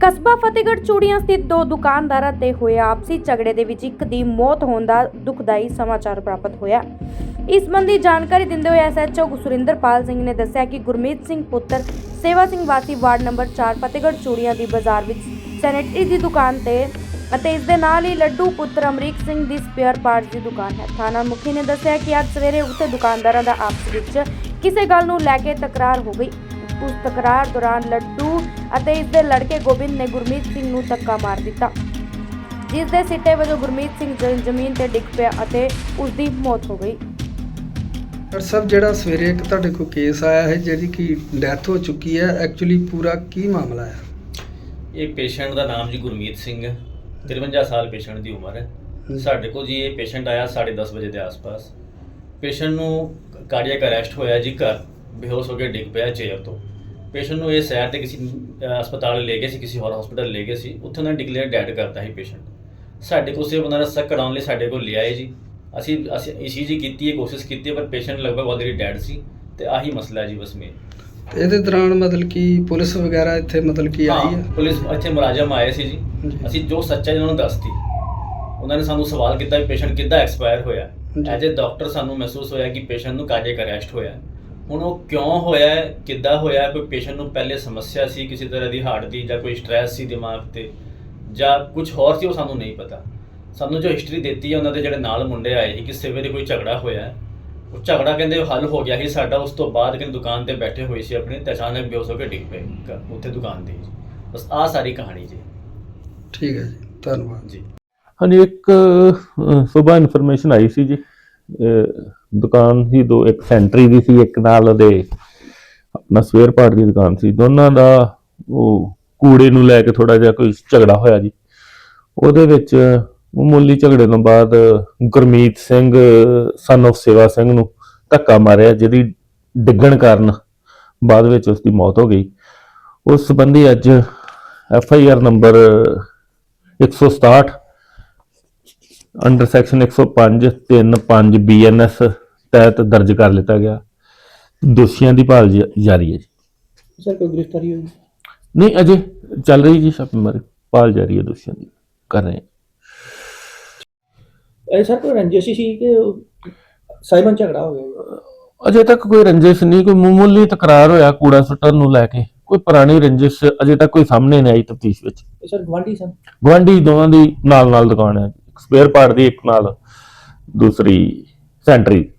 ਕਸਬਾ ਫਤਿਹਗੜ੍ਹ ਚੂੜੀਆਂ ਸਥਿਤ ਦੋ ਦੁਕਾਨਦਾਰਾਂ ਤੇ ਹੋਏ ਆਪਸੀ ਝਗੜੇ ਦੇ ਵਿੱਚ ਇੱਕ ਦੀ ਮੌਤ ਹੋਣ ਦਾ ਦੁਖਦਾਈ ਸਮਾਚਾਰ ਪ੍ਰਾਪਤ ਹੋਇਆ। ਇਸ ਸੰਬੰਧੀ ਜਾਣਕਾਰੀ ਦਿੰਦੇ ਹੋਏ ਐਸਐਚਓ ਸੁਰਿੰਦਰਪਾਲ ਸਿੰਘ ਨੇ ਦੱਸਿਆ ਕਿ ਗੁਰਮੀਤ ਸਿੰਘ ਪੁੱਤਰ ਸੇਵਾ ਸਿੰਘ ਵਾਸੀ ਵਾਰਡ ਨੰਬਰ 4 ਫਤਿਹਗੜ੍ਹ ਚੂੜੀਆਂ ਦੀ ਬਾਜ਼ਾਰ ਵਿੱਚ ਸੈਨੇਟਰੀ ਦੀ ਦੁਕਾਨ ਤੇ ਅਤੇ ਇਸ ਦੇ ਨਾਲ ਹੀ ਲੱਡੂ ਪੁੱਤਰ ਅਮਰੀਕ ਸਿੰਘ ਦੀ ਸਪੇਅਰ ਪਾਰਟ ਦੀ ਦੁਕਾਨ ਹੈ। ਥਾਣਾ ਮੁਖੀ ਨੇ ਦੱਸਿਆ ਕਿ ਅੱਜ ਸਵੇਰੇ ਉਕਤ ਦੁਕਾਨਦਾਰਾਂ ਦਾ ਆਪਸ ਵਿੱਚ ਕਿਸੇ ਗੱਲ ਨੂੰ ਲੈ ਕੇ ਤਕਰਾਰ ਹੋ ਗਈ। ਉਸ ਤਕਰਾਰ ਦੌਰਾਨ ਲੱਡੂ ਅਤੇ ਇਸ ਦੇ ਲੜਕੇ ਗੋਬਿੰਦ ਨੇ ਗੁਰਮੀਤ ਸਿੰਘ ਨੂੰ ਧੱਕਾ ਮਾਰ ਦਿੱਤਾ। ਜਿਸ ਦੇ ਸਿੱਟੇ ਵਜੋਂ ਗੁਰਮੀਤ ਸਿੰਘ ਜ਼ਮੀਨ ਤੇ ਡਿੱਗ ਪਿਆ ਅਤੇ ਉਸ ਦੀ ਮੌਤ ਹੋ ਗਈ। ਡਾਕਟਰ ਸਾਹਿਬ ਜਿਹੜਾ ਸਵੇਰੇ ਇੱਕ ਤੁਹਾਡੇ ਕੋਲ ਕੇਸ ਆਇਆ ਹੈ ਜਿਹੜੀ ਕਿ ਡੈਥ ਹੋ ਚੁੱਕੀ ਹੈ ਐਕਚੁਅਲੀ ਪੂਰਾ ਕੀ ਮਾਮਲਾ ਹੈ? ਇਹ ਪੇਸ਼ੈਂਟ ਦਾ ਨਾਮ ਜੀ ਗੁਰਮੀਤ ਸਿੰਘ ਹੈ। 53 ਸਾਲ ਪੇਸ਼ੈਂਟ ਦੀ ਉਮਰ ਹੈ। ਸਾਡੇ ਕੋਲ ਜੀ ਇਹ ਪੇਸ਼ੈਂਟ ਆਇਆ 10:30 ਵਜੇ ਦੇ ਆਸ-ਪਾਸ। ਪੇਸ਼ੈਂਟ ਨੂੰ ਕਾਰਡੀਅਕ ਅਰੈਸਟ ਹੋਇਆ ਜੀ ਘਰ। ਬੇਹੋਸ਼ ਹੋ ਕੇ ਡਿੱਗ ਪਿਆ ਚੇਅਰ ਤੋਂ। ਪੇਸ਼ੈਂਟ ਨੂੰ ਇਹ ਸੈਰ ਤੇ ਕਿਸੇ ਅਹ, ਹਸਪਤਾਲ ਲੈ ਗਏ ਸੀ ਕਿਸੇ ਹੋਰ ਹਸਪਤਾਲ ਲੈ ਗਏ ਸੀ ਉੱਥੇ ਉਹਨਾਂ ਨੇ ਡਿਕਲੇਅਰ ਡੈਡ ਕਰਤਾ ਸੀ ਪੇਸ਼ੈਂਟ। ਸਾਡੇ ਕੋਲ ਸਿਰਫ ਉਹਨਾਂ ਦਾ ਸੱਕ ਕਰਾਉਣ ਲਈ ਸਾਡੇ ਕੋਲ ਲਿਆਏ ਜੀ। ਅਸੀਂ ਅਸੀਂ ਈਸੀਜੀ ਕੀਤੀ ਹੈ ਕੋਸ਼ਿਸ਼ ਕੀਤੀ ਹੈ ਪਰ ਪੇਸ਼ੈਂਟ ਲਗਭਗ ਆਲਰੇਡੀ ਡੈਡ ਸੀ ਤੇ ਆਹੀ ਮਸਲਾ ਹੈ ਜੀ ਬਸ ਮੇਨ ਤੇ ਇਹਦੇ ਦੌਰਾਨ ਮਤਲਬ ਕਿ ਪੁਲਿਸ ਵਗੈਰਾ ਇੱਥੇ ਮਤਲਬ ਕਿ ਆਈ ਹਾਂ, ਹੈ ਪੁਲਿਸ ਇੱਥੇ ਮੁਲਾਜ਼ਮ ਆਏ ਸੀ ਜੀ। ਜੀ। ਅਸੀਂ ਜੋ ਸੱਚਾਈ ਉਹਨਾਂ ਨੂੰ ਦੱਸਤੀ। ਉਹਨਾਂ ਨੇ ਸਾਨੂੰ ਸਵਾਲ ਕੀਤਾ ਵੀ ਪੇਸ਼ੈਂਟ ਕਿੱਦਾਂ ਐਕਸਪਾਇਰ ਹੋਇਆ। ਜੀ। ਐਜ਼ ਅ ਡਾਕਟਰ ਸਾਨੂੰ ਮਹਿਸੂਸ ਹੋਇਆ ਕਿ ਪੇਸ਼ੈਂਟ ਨੂੰ ਕਾਰਡੀਅਕ ਅਰੈਸਟ ਹੋਇਆ। ਹੁਣ ਉਹ ਕਿਉਂ ਹੋਇਆ ਹੈ, ਕਿੱਦਾਂ ਹੋਇਆ ਹੈ, ਕੋਈ ਪੇਸ਼ੈਂਟ ਨੂੰ ਪਹਿਲੇ ਸਮੱਸਿਆ ਸੀ ਕਿਸੇ ਤਰ੍ਹਾਂ ਦੀ ਹਾਰਟ ਦੀ ਜਾਂ ਕੋਈ ਸਟ੍ਰੈਸ ਸੀ ਦਿਮਾਗ ਤੇ? ਜਾਂ ਕੁਝ ਹੋਰ ਸੀ ਉਹ ਸਾਨੂੰ ਨਹੀਂ ਪਤਾ। ਸਾਨੂੰ ਜੋ ਹਿਸਟਰੀ ਦਿੱਤੀ ਹੈ ਉਹਨਾਂ ਦੇ ਜਿਹੜੇ ਨਾਲ ਮੁੰਡੇ ਆਏ ਸੀ ਕਿ ਸਵੇਰੇ ਕੋਈ ਝਗੜਾ ਹੋਇਆ ਹੈ। ਉਹ ਝਗੜਾ ਕਹਿੰਦੇ ਹੱਲ ਹੋ ਗਿਆ ਸੀ ਸਾਡਾ ਉਸ ਤੋਂ ਬਾਅਦ ਕਿ ਦੁਕਾਨ ਤੇ ਬੈਠੇ ਹੋਏ ਸੀ ਆਪਣੀ ਤੇ ਅਚਾਨਕ ਬੇਹੋਸ਼ ਹੋ ਕੇ ਡਿੱਗ ਪਏ ਉੱਥੇ ਦੁਕਾਨ ਤੇ ਜੀ। ਬਸ ਆਹ ਸਾਰੀ ਕਹਾਣੀ ਜੀ। ਠੀਕ ਹੈ ਜੀ ਧੰਨਵਾਦ। ਜੀ। ਹਾਂਜੀ ਇੱਕ ਸਵੇਰ ਇਨਫੋਰਮੇਸ਼ਨ ਆਈ ਸੀ ਜੀ। ਦੁਕਾਨ ਸੀ, ਦੋ ਇੱਕ ਸੈਂਟਰੀ ਦੀ ਸੀ, ਇੱਕ ਨਾਲ ਉਹਦੇ ਆਪਣਾ ਸਵੇਅਰ ਪਾਰਟ ਦੀ ਦੁਕਾਨ ਸੀ। ਦੋਨਾਂ ਦਾ ਉਹ ਕੂੜੇ ਨੂੰ ਲੈ ਕੇ ਥੋੜਾ ਜਿਹਾ ਕੋਈ ਝਗੜਾ ਹੋਇਆ ਜੀ। ਉਹਦੇ ਵਿੱਚ ਮਾਮੂਲੀ ਝਗੜੇ ਤੋਂ ਬਾਅਦ ਗੁਰਮੀਤ ਸਿੰਘ ਸਨ of ਸੇਵਾ ਸਿੰਘ ਨੂੰ ਧੱਕਾ ਮਾਰਿਆ, ਜਿਹਦੀ ਡਿੱਗਣ ਕਾਰਨ ਬਾਅਦ ਵਿੱਚ ਉਸ ਦੀ ਮੌਤ ਹੋ ਗਈ। ਉਸ ਸੰਬੰਧੀ ਅੱਜ F I R number 167 under section 105 35 BNS ਤਹਿਤ ਦਰਜ ਕਰ ਲਿੱਤਾ ਗਿਆ। ਦੋਸ਼ੀਆਂ ਦੀ ਭਾਲ ਜ- ਜਾਰੀ ਹੈ ਜੀ। ਸਰ ਕੋਈ ਗ੍ਰਿਫਤਾਰੀ ਹੋਈ? ਨਹੀਂ ਅਜੇ ਚੱਲ ਰਹੀ ਜੀ ਛਾਪੇਮਾਰੀ ਭਾਲ ਜਾਰੀ ਹੈ ਦੋਸ਼ੀਆਂ ਦੀ ਕਰ ਰਹੇ ਹਾਂ। ਇਹ ਸਰ ਕੋਈ ਰੰਜਿਸ਼ ਸੀ ਕਿ ਸਾਈਮਨ ਝਗੜਾ ਹੋ ਗਿਆ? ਅਜੇ ਤੱਕ ਕੋਈ ਰੰਜਿਸ਼ ਨਹੀਂ ਕੋਈ ਮਾਮੂਲੀ ਤਕਰਾਰ ਹੋਇਆ ਕੂੜਾ ਸੁੱਟਣ ਨੂੰ ਲੈ ਕੇ। ਕੋਈ ਪੁਰਾਣੀ ਰੰਜਿਸ਼ ਅਜੇ ਤੱਕ ਕੋਈ ਸਾਹਮਣੇ ਨਹੀਂ ਆਈ ਤਫਤੀਸ਼ ਵਿੱਚ। ਇਹ ਸਰ ਗਵਾਂਢੀ ਸਨ? ਗੁਆਂਢੀ ਦੋਵਾਂ ਦੀ ਨਾਲ ਨਾਲ ਦੁਕਾਨ ਹੈ। ਸਪੇਅਰ ਪਾਰਟ ਦੀ ਇੱਕ ਨਾਲ ਦੂਸਰੀ ਸੈਂਟਰੀ